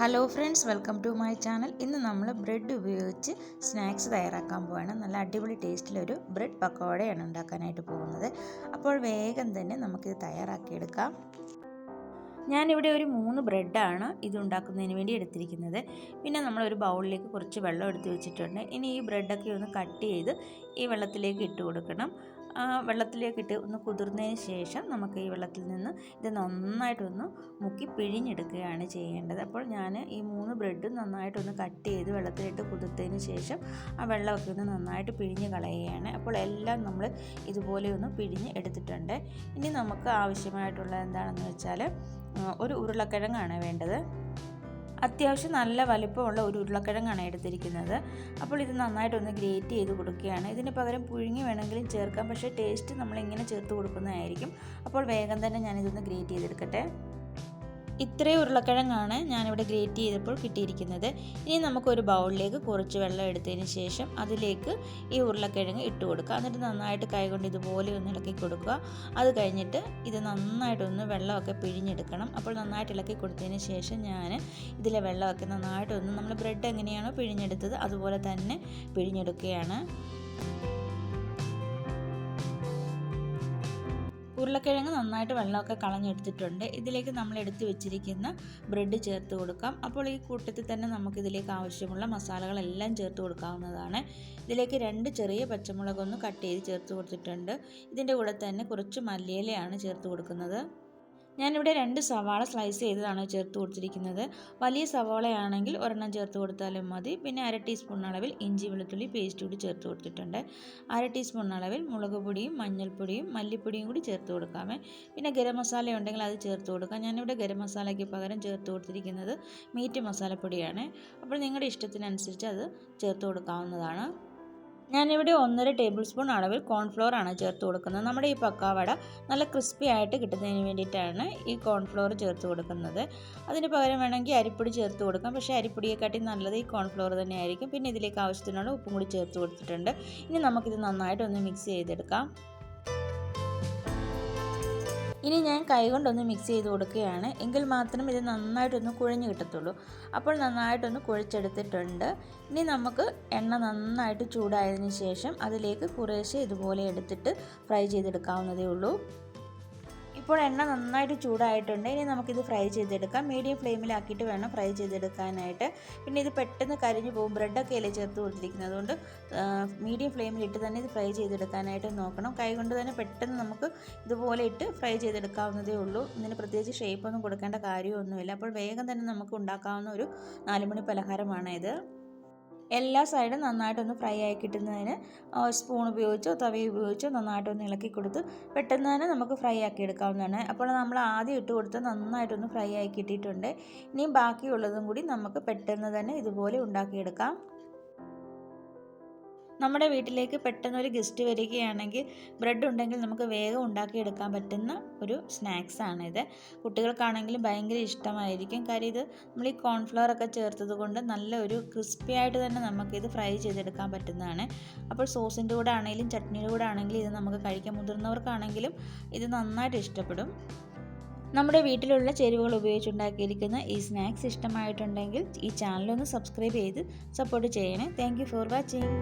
Hello friends welcome to my channel ഇന്ന് നമ്മൾ bread ഉപയോഗിച്ച് സ്നാക്സ് തയ്യാറാക്കാൻ പോവാണ്. നല്ല അടിപൊളി ടേസ്റ്റിലൊരു ബ്രെഡ് പക്കോടയാണ് ഉണ്ടാക്കാനായിട്ട് പോകുന്നത്. അപ്പോൾ വേഗം തന്നെ നമുക്കിത് തയ്യാറാക്കിയെടുക്കാം. ഞാനിവിടെ ഒരു മൂന്ന് ബ്രെഡാണ് ഇത് ഉണ്ടാക്കുന്നതിന് വേണ്ടി എടുത്തിരിക്കുന്നത്. പിന്നെ നമ്മൾ ഒരു ബൗളിലേക്ക് കുറച്ച് വെള്ളം എടുത്ത് വെച്ചിട്ടുണ്ട്. ഇനി ഈ ബ്രെഡൊക്കെ ഒന്ന് കട്ട് ചെയ്ത് ഈ വെള്ളത്തിലേക്ക് ഇട്ട് കൊടുക്കണം. വെള്ളത്തിലേക്കിട്ട് ഒന്ന് കുതിർന്നതിന് ശേഷം നമുക്ക് ഈ വെള്ളത്തിൽ നിന്ന് ഇത് നന്നായിട്ടൊന്ന് മുക്കി പിഴിഞ്ഞെടുക്കുകയാണ് ചെയ്യേണ്ടത്. അപ്പോൾ ഞാൻ ഈ മൂന്ന് ബ്രെഡും നന്നായിട്ടൊന്ന് കട്ട് ചെയ്ത് വെള്ളത്തിലിട്ട് കുതിർത്തതിന് ശേഷം ആ വെള്ളമൊക്കെ ഒന്ന് നന്നായിട്ട് പിഴിഞ്ഞ് കളയുകയാണ്. അപ്പോൾ എല്ലാം നമ്മൾ ഇതുപോലെ ഒന്ന് പിഴിഞ്ഞ് എടുത്തിട്ടുണ്ട്. ഇനി നമുക്ക് ആവശ്യമായിട്ടുള്ള എന്താണെന്ന് വെച്ചാൽ ഒരു ഉരുളക്കിഴങ്ങാണ് വേണ്ടത്. അത്യാവശ്യം നല്ല വലിപ്പമുള്ള ഒരു ഉരുളക്കിഴങ്ങാണ് എടുത്തിരിക്കുന്നത്. അപ്പോൾ ഇത് നന്നായിട്ടൊന്ന് ഗ്രേറ്റ് ചെയ്ത് കൊടുക്കുകയാണ്. ഇതിന് പകരം പുഴുങ്ങി വേണമെങ്കിലും ചേർക്കാം. പക്ഷേ ടേസ്റ്റ് നമ്മളിങ്ങനെ ചേർത്ത് കൊടുക്കുന്നതായിരിക്കും. അപ്പോൾ വേഗം തന്നെ ഞാനിതൊന്ന് ഗ്രേറ്റ് ചെയ്തെടുക്കട്ടെ. ഇത്രയും ഉരുളക്കിഴങ്ങാണ് ഞാനിവിടെ ഗ്രേറ്റ് ചെയ്തപ്പോൾ കിട്ടിയിരിക്കുന്നത്. ഇനി നമുക്കൊരു ബൗളിലേക്ക് കുറച്ച് വെള്ളം എടുത്തതിന് ശേഷം അതിലേക്ക് ഈ ഉരുളക്കിഴങ്ങ് ഇട്ട് കൊടുക്കുക. എന്നിട്ട് നന്നായിട്ട് കൈകൊണ്ട് ഇതുപോലെ ഒന്ന് ഇളക്കി കൊടുക്കുക. അത് കഴിഞ്ഞിട്ട് ഇത് നന്നായിട്ടൊന്ന് വെള്ളമൊക്കെ പിഴിഞ്ഞെടുക്കണം. അപ്പോൾ നന്നായിട്ട് ഇളക്കി കൊടുത്തതിന് ശേഷം ഞാൻ ഇതിലെ വെള്ളമൊക്കെ നന്നായിട്ടൊന്ന് നമ്മൾ ബ്രെഡ് എങ്ങനെയാണോ പിഴിഞ്ഞെടുത്തത് അതുപോലെ തന്നെ പിഴിഞ്ഞെടുക്കുകയാണ്. ഉരുളക്കിഴങ്ങ് നന്നായിട്ട് വെള്ളമൊക്കെ കളഞ്ഞെടുത്തിട്ടുണ്ട്. ഇതിലേക്ക് നമ്മൾ എടുത്തു വെച്ചിരിക്കുന്ന ബ്രെഡ് ചേർത്ത് കൊടുക്കാം. അപ്പോൾ ഈ കൂട്ടത്തിൽ തന്നെ നമുക്ക് ഇതിലേക്ക് ആവശ്യമുള്ള മസാലകളെല്ലാം ചേർത്ത് കൊടുക്കാവുന്നതാണ്. ഇതിലേക്ക് രണ്ട് ചെറിയ പച്ചമുളകൊന്ന് കട്ട് ചെയ്ത് ചേർത്ത് കൊടുത്തിട്ടുണ്ട്. ഇതിന്റെ കൂടെ തന്നെ കുറച്ച് മല്ലിയിലയാണ് ചേർത്ത് കൊടുക്കുന്നത്. ഞാനിവിടെ രണ്ട് സവാള സ്ലൈസ് ചെയ്തതാണ് ചേർത്ത് കൊടുത്തിരിക്കുന്നത്. വലിയ സവാളയാണെങ്കിൽ ഒരെണ്ണം ചേർത്ത് കൊടുത്താലും മതി. പിന്നെ അര ടീസ്പൂൺ അളവിൽ ഇഞ്ചി വെളുത്തുള്ളി പേസ്റ്റ് കൂടി ചേർത്ത് കൊടുത്തിട്ടുണ്ട്. അര ടീസ്പൂൺ അളവിൽ മുളക് പൊടിയും മഞ്ഞൾപ്പൊടിയും മല്ലിപ്പൊടിയും കൂടി ചേർത്ത് കൊടുക്കാമേ പിന്നെ ഗരം മസാല ഉണ്ടെങ്കിൽ അത് ചേർത്ത് കൊടുക്കാം. ഞാനിവിടെ ഗരം മസാലയ്ക്ക് പകരം ചേർത്ത് കൊടുത്തിരിക്കുന്നത് മീറ്റ് മസാലപ്പൊടിയാണ്. അപ്പോൾ നിങ്ങളുടെ ഇഷ്ടത്തിനനുസരിച്ച് അത് ചേർത്ത് കൊടുക്കാവുന്നതാണ്. ഞാനിവിടെ ഒന്നര ടേബിൾ സ്പൂൺ അളവിൽ കോൺഫ്ലോർ ആണ് ചേർത്ത് കൊടുക്കുന്നത്. നമ്മുടെ ഈ പക്കാവട നല്ല ക്രിസ്പി ആയിട്ട് കിട്ടുന്നതിന് വേണ്ടിയിട്ടാണ് ഈ കോൺഫ്ലോർ ചേർത്ത് കൊടുക്കുന്നത്. അതിന് പകരം വേണമെങ്കിൽ അരിപ്പൊടി ചേർത്ത് കൊടുക്കാം. പക്ഷേ അരിപ്പൊടിയെക്കാട്ടി നല്ലത് ഈ കോൺഫ്ലോർ തന്നെയായിരിക്കും പിന്നെ ഇതിലേക്ക് ആവശ്യത്തിനുള്ള ഉപ്പും കൂടി ചേർത്ത് കൊടുത്തിട്ടുണ്ട്. ഇനി നമുക്കിത് നന്നായിട്ടൊന്ന് മിക്സ് ചെയ്തെടുക്കാം. ഇനി ഞാൻ കൈകൊണ്ടൊന്ന് മിക്സ് ചെയ്ത് കൊടുക്കുകയാണ്. എങ്കിൽ മാത്രം ഇത് നന്നായിട്ടൊന്ന് കുഴഞ്ഞു കിട്ടത്തുള്ളൂ. അപ്പോൾ നന്നായിട്ടൊന്ന് കുഴച്ചെടുത്തിട്ടുണ്ട്. ഇനി നമുക്ക് എണ്ണ നന്നായിട്ട് ചൂടായതിന് ശേഷം അതിലേക്ക് കുറേശ്ശെ ഇതുപോലെ എടുത്തിട്ട് ഫ്രൈ ചെയ്തെടുക്കാവുന്നതേ ഉള്ളൂ. ഇപ്പോൾ എണ്ണ നന്നായിട്ട് ചൂടായിട്ടുണ്ട്. ഇനി നമുക്കിത് ഫ്രൈ ചെയ്തെടുക്കാം. മീഡിയം ഫ്ലെയിമിലാക്കിയിട്ട് വേണം ഫ്രൈ ചെയ്തെടുക്കാനായിട്ട്. പിന്നെ ഇത് പെട്ടെന്ന് കരിഞ്ഞു പോകും. ബ്രെഡൊക്കെ അല്ലേ ചേർത്ത് കൊടുത്തിരിക്കുന്നത്. അതുകൊണ്ട് മീഡിയം ഫ്ലെയിമിലിട്ട് തന്നെ ഇത് ഫ്രൈ ചെയ്തെടുക്കാനായിട്ട് നോക്കണം. കൈ കൊണ്ട് തന്നെ പെട്ടെന്ന് നമുക്ക് ഇതുപോലെ ഇട്ട് ഫ്രൈ ചെയ്തെടുക്കാവുന്നതേ ഉള്ളൂ. ഇതിന് പ്രത്യേകിച്ച് ഷേപ്പൊന്നും കൊടുക്കേണ്ട കാര്യമൊന്നുമില്ല. അപ്പോൾ വേഗം തന്നെ നമുക്ക് ഉണ്ടാക്കാവുന്ന ഒരു നാലുമണി പലഹാരമാണ് ഇത് എല്ലാ സൈഡും നന്നായിട്ടൊന്ന് ഫ്രൈ ആയി കിട്ടുന്നതിന് സ്പൂൺ ഉപയോഗിച്ചോ തവി ഉപയോഗിച്ചോ നന്നായിട്ടൊന്ന് ഇളക്കി കൊടുത്ത് പെട്ടെന്ന് തന്നെ നമുക്ക് ഫ്രൈ ആക്കി എടുക്കാവുന്നതാണ്. അപ്പോൾ നമ്മൾ ആദ്യം ഇട്ട് കൊടുത്ത് നന്നായിട്ടൊന്ന് ഫ്രൈ ആയി കിട്ടിയിട്ടുണ്ട്. ഇനിയും ബാക്കിയുള്ളതും കൂടി നമുക്ക് പെട്ടെന്ന് തന്നെ ഇതുപോലെ ഉണ്ടാക്കിയെടുക്കാം. നമ്മുടെ വീട്ടിലേക്ക് പെട്ടെന്ന് ഒരു ഗസ്റ്റ് വരികയാണെങ്കിൽ ബ്രെഡ് ഉണ്ടെങ്കിൽ നമുക്ക് വേഗം ഉണ്ടാക്കിയെടുക്കാൻ പറ്റുന്ന ഒരു സ്നാക്സ് ആണിത്. കുട്ടികൾക്കാണെങ്കിലും ഭയങ്കര ഇഷ്ടമായിരിക്കും. കാര്യം ഇത് നമ്മൾ ഈ കോൺഫ്ലവർ ഒക്കെ ചേർത്തത് കൊണ്ട് നല്ല ഒരു ക്രിസ്പി ആയിട്ട് തന്നെ നമുക്കിത് ഫ്രൈ ചെയ്തെടുക്കാൻ പറ്റുന്നതാണ്. അപ്പോൾ സോസിന്റെ കൂടെ ആണെങ്കിലും ചട്നിയുടെ കൂടെ ആണെങ്കിലും ഇത് നമുക്ക് കഴിക്കാം മുതിർന്നവർക്കാണെങ്കിലും ഇത് നന്നായിട്ട് ഇഷ്ടപ്പെടും. നമ്മുടെ വീട്ടിലുള്ള ചേരുവകൾ ഉപയോഗിച്ചുണ്ടാക്കിയിരിക്കുന്ന ഈ സ്നാക്സ് ഇഷ്ടമായിട്ടുണ്ടെങ്കിൽ ഈ ചാനലൊന്ന് സബ്സ്ക്രൈബ് ചെയ്ത് സപ്പോർട്ട് ചെയ്യണേ. Thank for watching